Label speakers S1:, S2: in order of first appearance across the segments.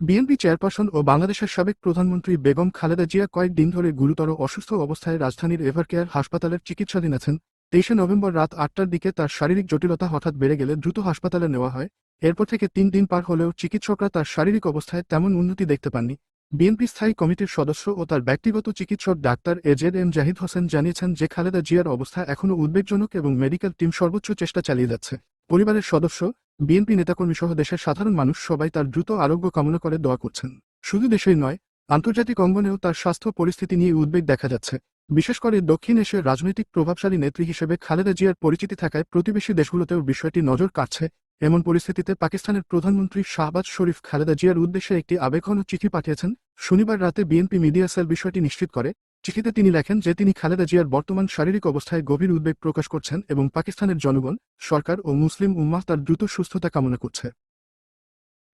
S1: BNP chairperson ও বাংলাদেশের সাবেক প্রধানমন্ত্রী বেগম খালেদা জিয়া কয়েকদিন ধরে গুরুতর অসুস্থ অবস্থায় রাজধানীর এভারকেয়ার হাসপাতালের চিকিৎসাধীন আছেন। তেইশে নভেম্বর রাত আটটার দিকে তার শারীরিক জটিলতা হঠাৎ বেড়ে গেলে দ্রুত হাসপাতালে নেওয়া হয়। এরপর থেকে তিন দিন পার হলেও চিকিৎসকরা তার শারীরিক অবস্থায় তেমন উন্নতি দেখতে পাননি। বিএনপি স্থায়ী কমিটির সদস্য ও তার ব্যক্তিগত চিকিৎসক doctor AZ M Zahid Hossain জানিয়েছেন যে খালেদা জিয়ার অবস্থা এখনও উদ্বেগজনক এবং মেডিকেল টিম সর্বোচ্চ চেষ্টা চালিয়ে যাচ্ছে। পরিবারের সদস্য বিএনপি নেতাকর্মী সহ দেশের সাধারণ মানুষ সবাই তার দ্রুত আরোগ্য কামনা করে দোয়া করছেন। শুধু দেশেই নয়, আন্তর্জাতিক অঙ্গনেও তার স্বাস্থ্য পরিস্থিতি নিয়ে উদ্বেগ দেখা যাচ্ছে। বিশেষ করে দক্ষিণ এশিয়ার রাজনৈতিক প্রভাবশালী নেত্রী হিসেবে খালেদা জিয়ার পরিচিতি থাকায় প্রতিবেশী দেশগুলোতেও বিষয়টি নজর কাটছে এমন পরিস্থিতিতে পাকিস্তানের প্রধানমন্ত্রী শাহবাজ শরীফ খালেদা জিয়ার উদ্দেশ্যে একটি আবেগঘন চিঠি পাঠিয়েছেন। শনিবার রাতে বিএনপি মিডিয়া সেল বিষয়টি নিশ্চিত করে চিঠিতে তিনি লেখেন যে তিনি খালেদা জিয়ার বর্তমান শারীরিক অবস্থায় গভীর উদ্বেগ প্রকাশ করছেন এবং পাকিস্তানের জনগণ, সরকার ও মুসলিম উম্মাহ তার দ্রুত সুস্থতা কামনা করছে।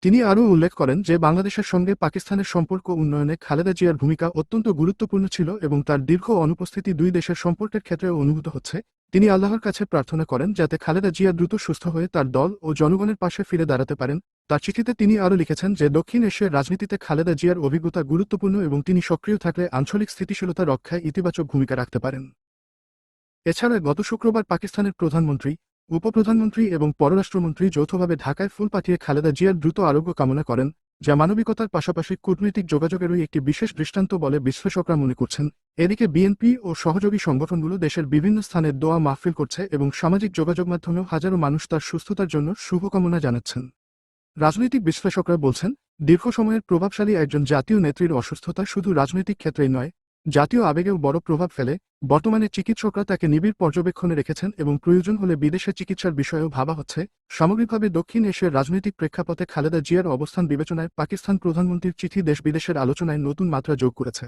S1: তিনি আরও উল্লেখ করেন যে বাংলাদেশের সঙ্গে পাকিস্তানের সম্পর্ক উন্নয়নে খালেদা জিয়ার ভূমিকা অত্যন্ত গুরুত্বপূর্ণ ছিল এবং তার দীর্ঘ অনুপস্থিতি দুই দেশের সম্পর্কের ক্ষেত্রে অনুভূত হচ্ছে। তিনি আল্লাহর কাছে প্রার্থনা করেন যাতে খালেদা জিয়া দ্রুত সুস্থ হয়ে তার দল ও জনগণের পাশে ফিরে দাঁড়াতে পারেন। তার চিঠিতে তিনি আরও লিখেছেন যে দক্ষিণ এশিয়ার রাজনীতিতে খালেদা জিয়ার অভিজ্ঞতা গুরুত্বপূর্ণ এবং তিনি সক্রিয় থাকলে আঞ্চলিক স্থিতিশীলতা রক্ষায় ইতিবাচক ভূমিকা রাখতে পারেন। এছাড়া গত শুক্রবার পাকিস্তানের প্রধানমন্ত্রী, উপপ্রধানমন্ত্রী এবং পররাষ্ট্রমন্ত্রী যৌথভাবে ঢাকায় ফুল পাঠিয়ে খালেদা জিয়ার দ্রুত আরোগ্য কামনা করেন, যা মানবিকতার পাশাপাশি কূটনৈতিক যোগাযোগেরই একটি বিশেষ দৃষ্টান্ত বলে বিশ্লেষকরা মনে করছেন। এদিকে বিএনপি ও সহযোগী সংগঠনগুলো দেশের বিভিন্ন স্থানে দোয়া মাহফিল করছে এবং সামাজিক যোগাযোগ মাধ্যমেও হাজারো মানুষ তার সুস্থতার জন্য শুভকামনা জানাচ্ছেন। রাজনৈতিক বিশ্লেষকরা বলছেন, দীর্ঘ সময়ের প্রভাবশালী একজন জাতীয় নেত্রীর অসুস্থতা শুধু রাজনৈতিক ক্ষেত্রেই নয়, জাতীয় আবেগেও বড় প্রভাব ফেলে, বর্তমানে চিকিৎসকরা তাকে নিবিড় পর্যবেক্ষণে রেখেছেন এবং প্রয়োজন হলে বিদেশে চিকিৎসার বিষয়েও ভাবা হচ্ছে। সামগ্রিকভাবে দক্ষিণ এশিয়ার রাজনৈতিক প্রেক্ষাপটে খালেদা জিয়ার অবস্থান বিবেচনায় পাকিস্তান প্রধানমন্ত্রীর চিঠি দেশ বিদেশের আলোচনায় নতুন মাত্রা যোগ করেছে।